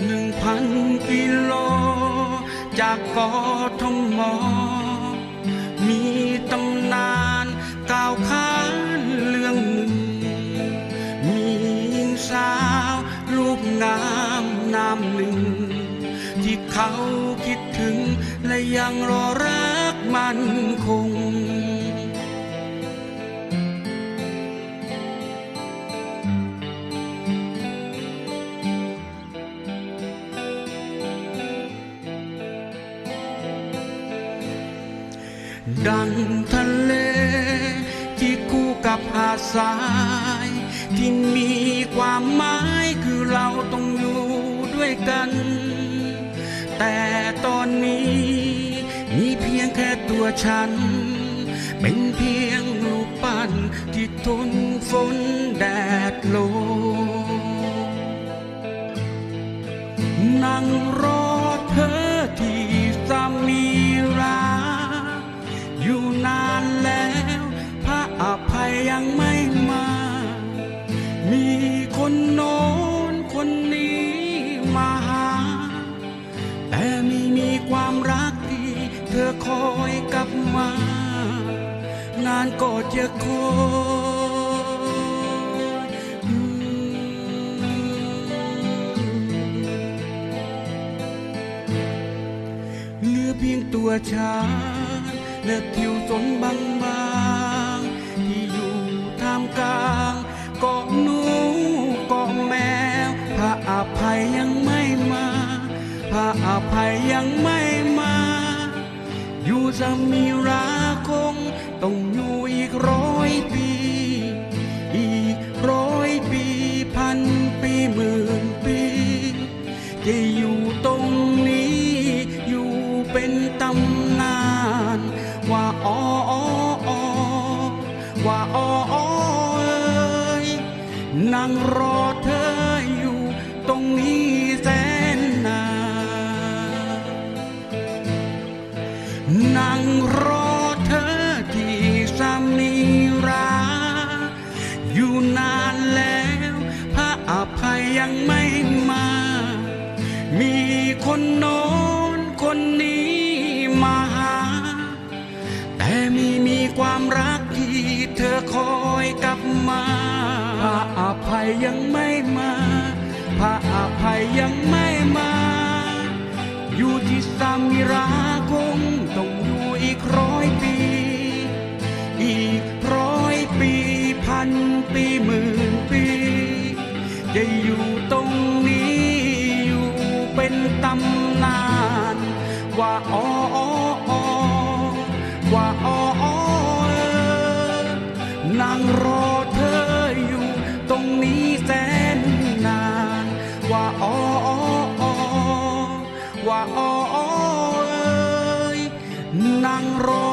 หนึ่งพันกิโล จากกทงมอ มีตำนานกล่าวขานเรื่องหนึ่ง มีหญิงสาวรูปงามนามหนึ่ง ที่เขาคิดถึงและยังรอรักมันคง ดังทะเล ที่คู่กับหาดทราย ที่มีความหมายคือเราต้องอยู่ด้วยกัน แต่ตอนนี้ มีเพียงแค่ตัวฉัน เป็นเพียงลูกปั้นที่ทนฝน ไม่มา มีคนโน้นคนนี้มาหา แต่ไม่มีความรักที่เธอคอยกลับมา นานก็จะคอยเหลือเพียงตัวฉันและผิวจนบางบางๆที่อยู่ท่าม กลางเกาะหนูเกาะแมวพระอภัยยังไม่มาพระอภัยยังไม่มา อยู่จะมีราคงต้องอยู่ นั่งรอเธออยู่ตรงนี้แสนนานนั่งรอเธอที่สามีราอยู่นานแล้ว พระอภัยยังไม่มา มีคนโน้นคนนี้มาหา แต่ไม่มีความรักที่เธอคอยกลับมา ยยังไม่มาพระอภัยยังไม่มา อยู่ที่สามิราคงต้องอยู่อีกร้อยปี อีกร้อยปีพันปีหมื่นปี จะอยู่ตรงนี้อยู่เป็นตำนาน ว่าอ๋ออว่าอ๋อนางรอ นี้แสนนาน ว่าอ้อว่าอ้อเอ้ยนั่งรอ